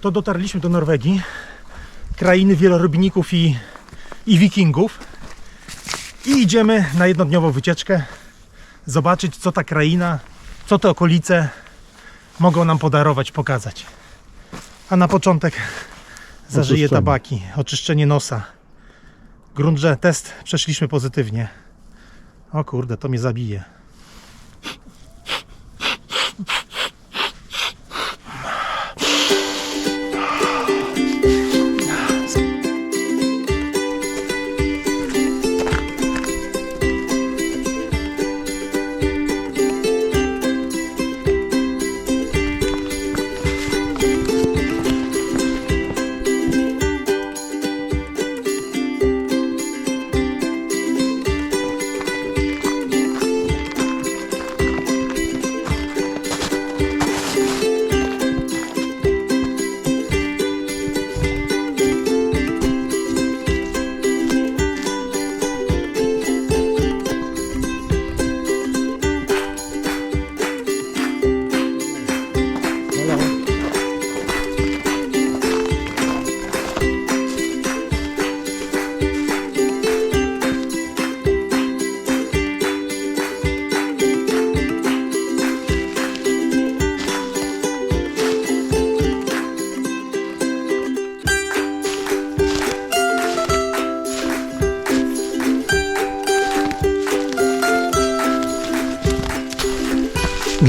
to dotarliśmy do Norwegii, krainy wielorybników i, i wikingów. I idziemy na jednodniową wycieczkę, zobaczyć co ta kraina, co te okolice mogą nam podarować, pokazać. A na początek zażyję Oczyszczenie. tabaki, oczyszczenie nosa. Grunt, że test przeszliśmy pozytywnie. O kurde, to mnie zabije.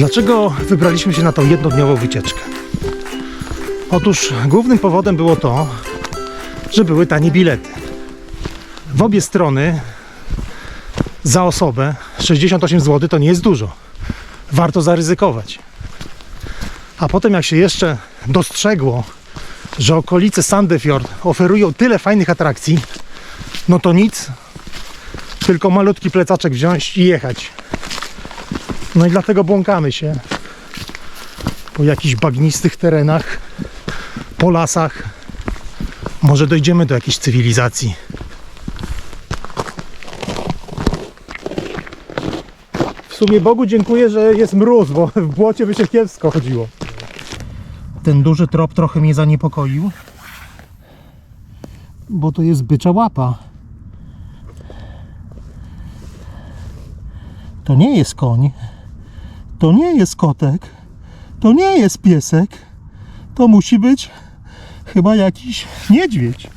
Dlaczego wybraliśmy się na tą jednodniową wycieczkę? Otóż głównym powodem było to, że były tanie bilety. W obie strony za osobę 68 zł to nie jest dużo. Warto zaryzykować. A potem jak się jeszcze dostrzegło, że okolice Sandefjord oferują tyle fajnych atrakcji, no to nic, tylko malutki plecaczek wziąć i jechać. No i dlatego błąkamy się po jakichś bagnistych terenach, po lasach. Może dojdziemy do jakiejś cywilizacji. W sumie Bogu dziękuję, że jest mróz, bo w błocie by się kiepsko chodziło. Ten duży trop trochę mnie zaniepokoił, bo to jest bycza łapa. To nie jest koń. To nie jest kotek. To nie jest piesek. To musi być chyba jakiś niedźwiedź.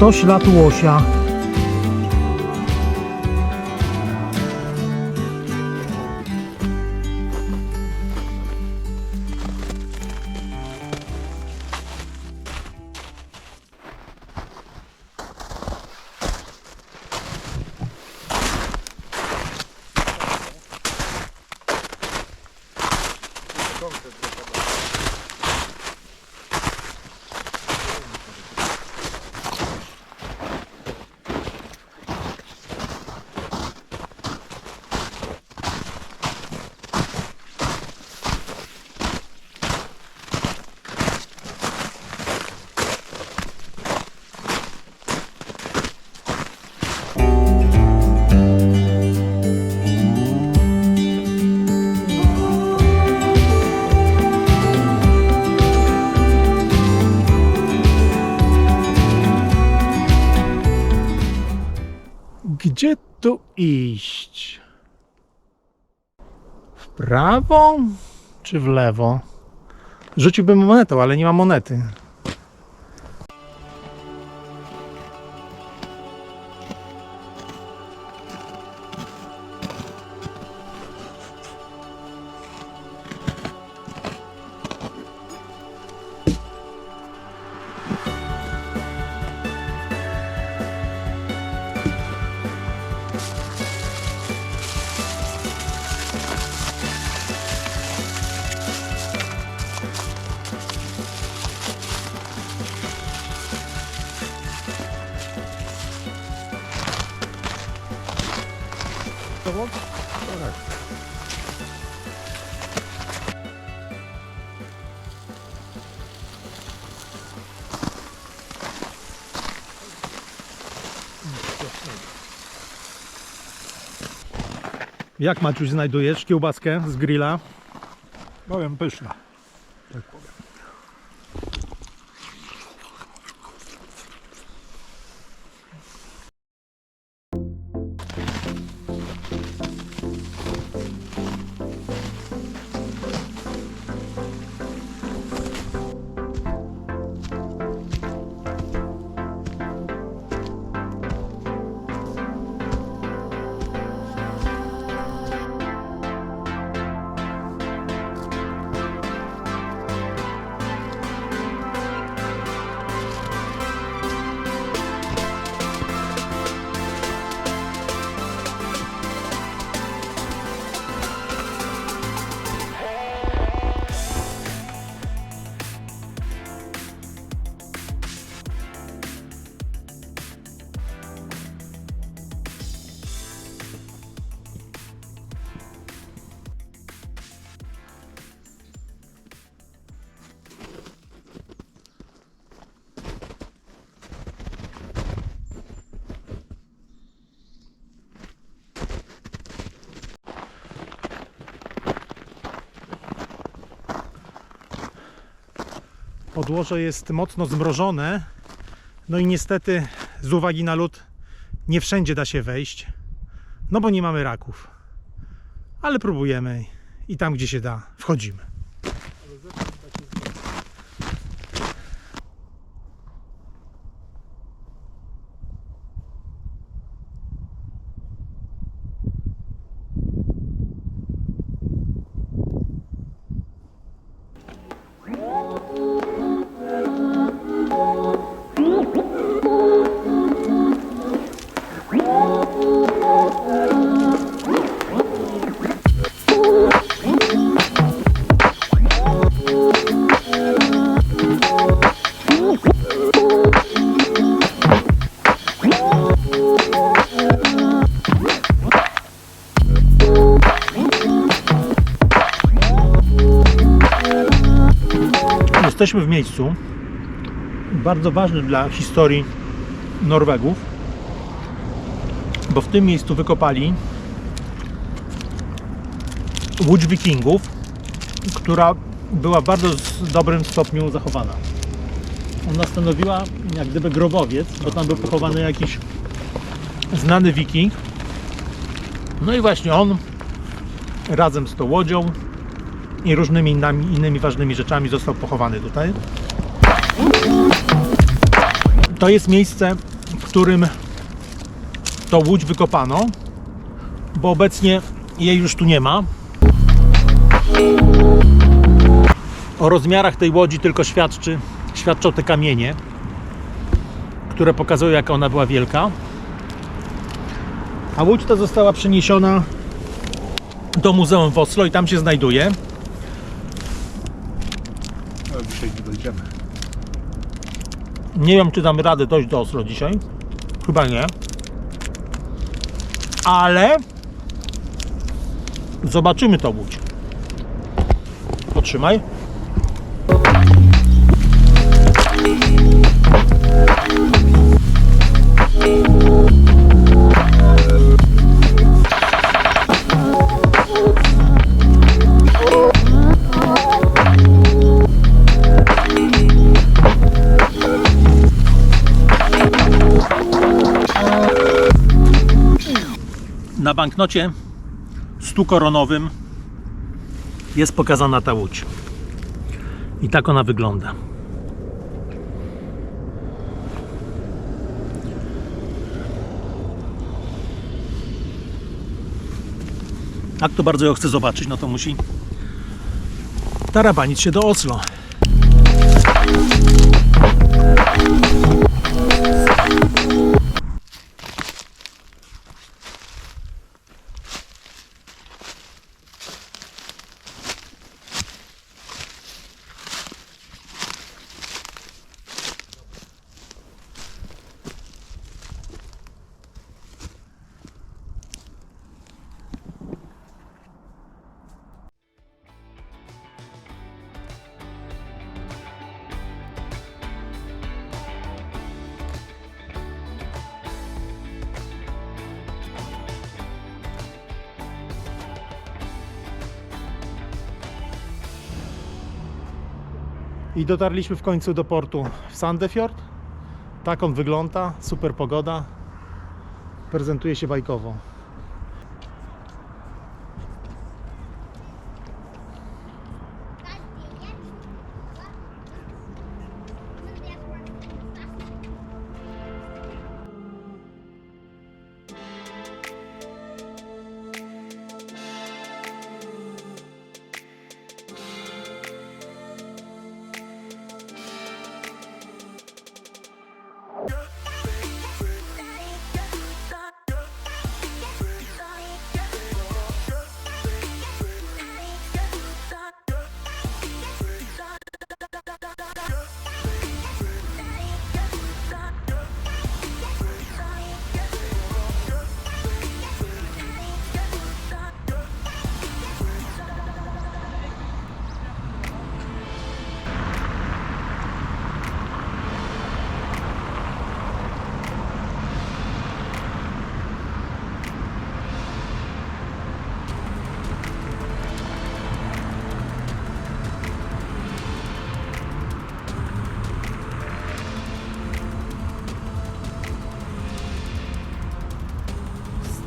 To ślad łosia. Iść? W prawo czy w lewo? Rzuciłbym monetą, ale nie ma monety. Jak Maciuś znajdujesz kiełbaskę z grilla? Powiem pyszna. Tak powiem. Podłoże jest mocno zmrożone. No i niestety z uwagi na lód nie wszędzie da się wejść. No bo nie mamy raków. Ale próbujemy i tam gdzie się da wchodzimy. Miejscu bardzo ważnym dla historii Norwegów, bo w tym miejscu wykopali łódź wikingów, która była w bardzo dobrym stopniu zachowana. Ona stanowiła jak gdyby grobowiec, bo tam był pochowany jakiś znany wiking. No i właśnie on razem z tą łodzią i różnymi innymi, innymi ważnymi rzeczami został pochowany tutaj. To jest miejsce, w którym tą łódź wykopano, bo obecnie jej już tu nie ma. O rozmiarach tej łodzi tylko świadczy, świadczą te kamienie, które pokazują, jaka ona była wielka. A łódź ta została przeniesiona do Muzeum w Oslo i tam się znajduje. No, dzisiaj nie dojdziemy. Nie wiem, czy damy radę dojść do Oslo dzisiaj. Chyba nie. Ale zobaczymy to łódź. Potrzymaj. Na banknocie 100 koronowym jest pokazana ta łódź. I tak ona wygląda. Jak to bardzo ją chce zobaczyć, no to musi tarabanić się do Oslo. I dotarliśmy w końcu do portu w Sandefjord. Tak on wygląda, super pogoda. Prezentuje się bajkowo.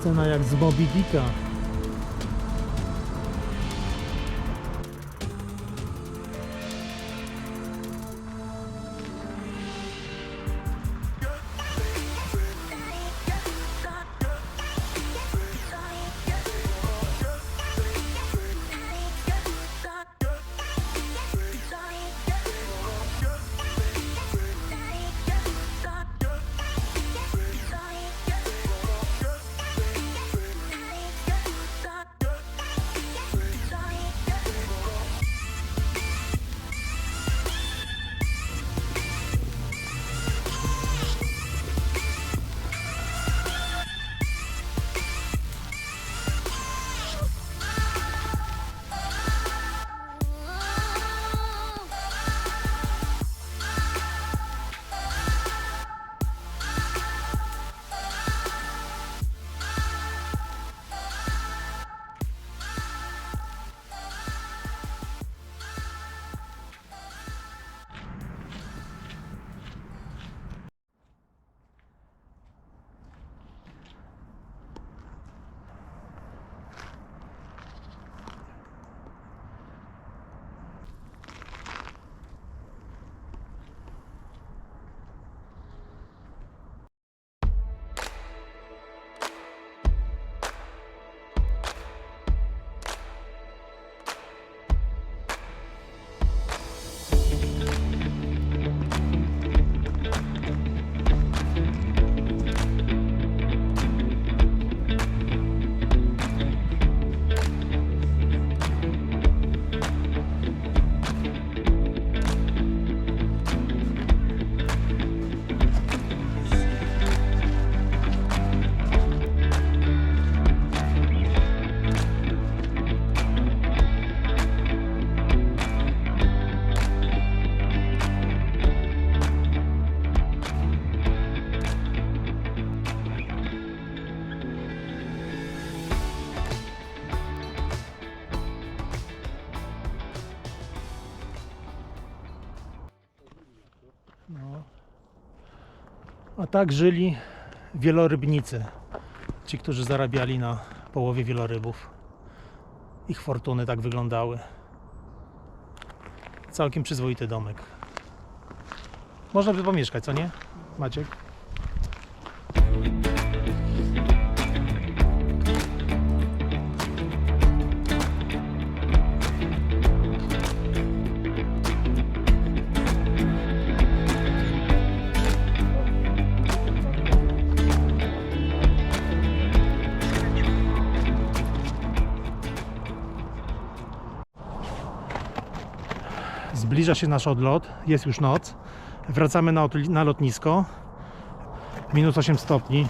Scena jak z Moby Dicka. Tak żyli wielorybnicy. Ci, którzy zarabiali na połowie wielorybów. Ich fortuny tak wyglądały. Całkiem przyzwoity domek. Można by pomieszkać, co nie? Maciek? Zbliża się nasz odlot, jest już noc. Wracamy na, na lotnisko. Minus 8 stopni,